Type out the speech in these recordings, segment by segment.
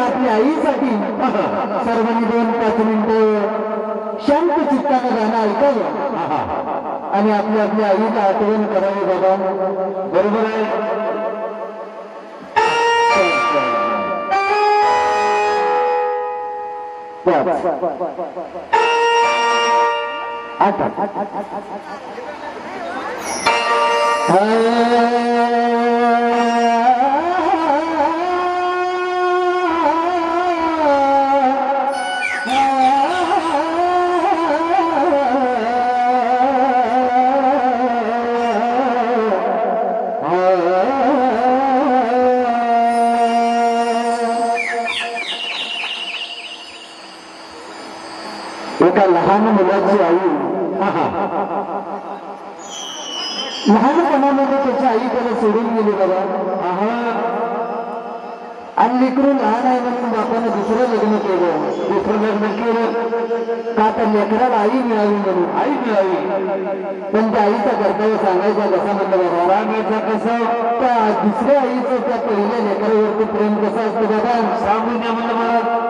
आपल्या आईसाठी. सर्वांनी दोन पाच मिनिटं शांत चित्तानं गाणं ऐकावं. आणि आपल्या आपल्या आईला आठवण करावी बाबा. बरोबर आहे? आठ. लहानपणामध्ये त्याच्या आई त्याला सोडून गेली बाबा. आणि लेकरू लहान आहे म्हणून बापानं दुसरं लग्न केलं. दुसरं लग्न केलं. का तर लेकराला आई मिळावी म्हणून? आई मिळावी. पण त्या आईचा कर्तव्य सांगायचा कसा म्हणलं बाबा? सांगायचा कसं? त्या दुसऱ्या आईचं त्या पहिल्या लेकरावरती प्रेम कसं असतं बाबा? सांगून द्या म्हणलं मला.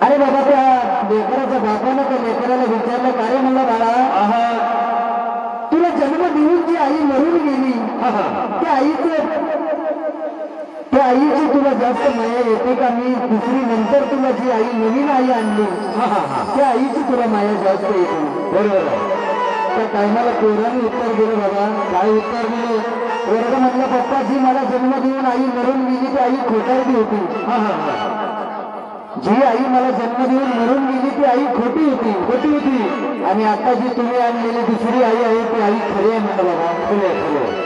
अरे बाबा त्या लेकराच्या बापानं त्या लेकराला विचारलं काय म्हणलं बाळा? जन्म देऊन जी आई मरून गेली. त्या आईचं त्या आईची तुला जास्त माया येते का? मी दुसरी नंतर तुला जी आई नवीन आई आणली त्या आईची तुला माया जास्त येते. बरोबर त्या टायमाला पोराने उत्तर दिलं बाबा. काय उत्तर दिलं? वर्ग म्हटलं पप्पा जी मला जन्म देऊन आई मरून गेली ती आई खोटारडी होती. जी आई मला जन्म देऊन मरून गेली ती आई खोटी होती खोटी होती. आणि आता जी तुम्ही आणलेली दुसरी आई आहे ती आई खरी आहे म्हणलं बाबा खरी आहे खरी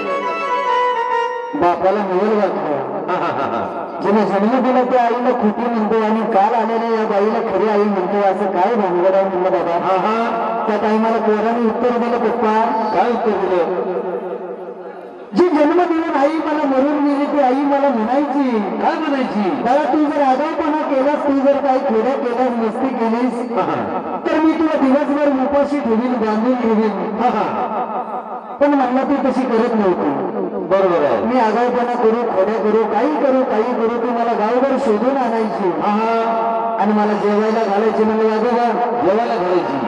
बापाला नवल वाटलं जिने जन्म दिला त्या आईला खोटी म्हणतो आणि काल आलेल्या या बाईला खरी आई म्हणतो असं काय भानगड आहे म्हणलं बाबा? त्या टायमाला पोराने उत्तर दिलं पप्पा. काय उत्तर दिलं? जी जन्म देऊन आई मला मरून गेली ती आई मला म्हणायची काय म्हणायची? बाळा तू जर आगाऊपणा केलास तू जर काही खोड्या केल्यास मस्ती केलीस तर मी तुला दिवसभर उपाशी ठेवीन बांधून ठेवीन. पण म्हणलं ती तशी करत नव्हती. बरोबर आहे. मी आगाऊपणा करू खोड्या करू काही करू काही करू ती मला गावभर शोधून आणायची. आणि मला जेवायला घालायची म्हणजे आजोबा जेवायला घालायची.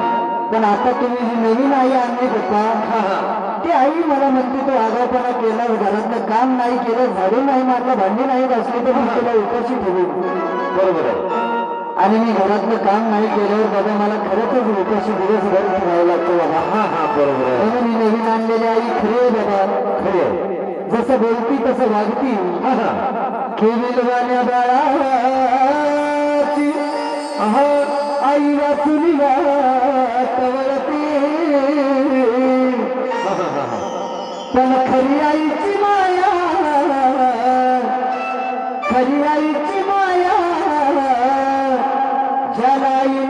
पण आता तुम्ही जी नवीन आई आणली पप्पा ती आई मला म्हणते तो आगाऊपणा केला घरातलं काम नाही केलं झाडू नाही मारलं भांडी नाही घासली तर मी तुला उपाशी ठेवीन. बरोबर आहे. आणि मी घरातलं काम नाही केल्यावर बाबा मला खरंच उपाशी दिवसभर ठेवावं लागतं बाबा. हा हा बरोबर आहे. म्हणून मी नवीन आणलेली आई खरी आहे बाबा. खरी आहे. जसं बोलती तसं वागती. केलेल वाण्या बाळाची आई वाचुली तवळती पण खरी आईची माया. खरी आईची माया. ज्याला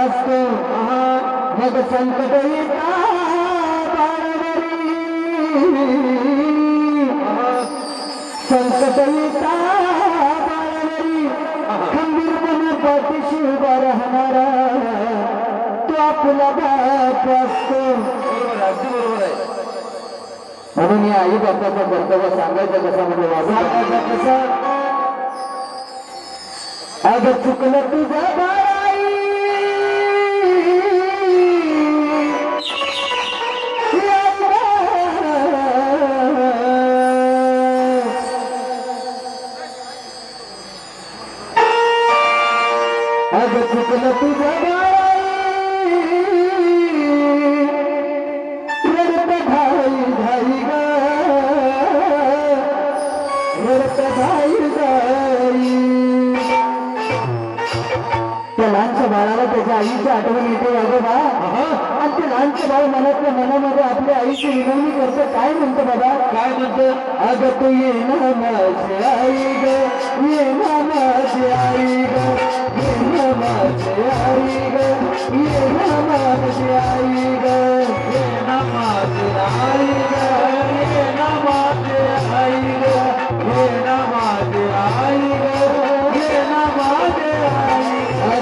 घात असतो मग संकट येता बाळवरी संकट येता बाळवरी खंबीरपणे पाठीशी उभा राहणारा तो आपला बाप असतो म्हणून या आई बापाचा कर्तव्य सांगायचं कसं म्हणजे वाचायचं कसं अग चुकलं तुझं बाई अग चुकलं तुझं बाई त्या लहानच्या बाळाला त्याच्या आईची आठवण येते आजोबा आणि ते लहानचे बाळ मनातल्या मनामध्ये आपल्या आईची विनवणी करतो. काय म्हणतो बाबा? काय म्हणतो? अग तू ये ना माझे आई ग ये ना माझे आई ग ये ना आई ग ये ना माझे आई ग ये ना माझे आई ग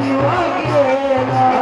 दिवा केला.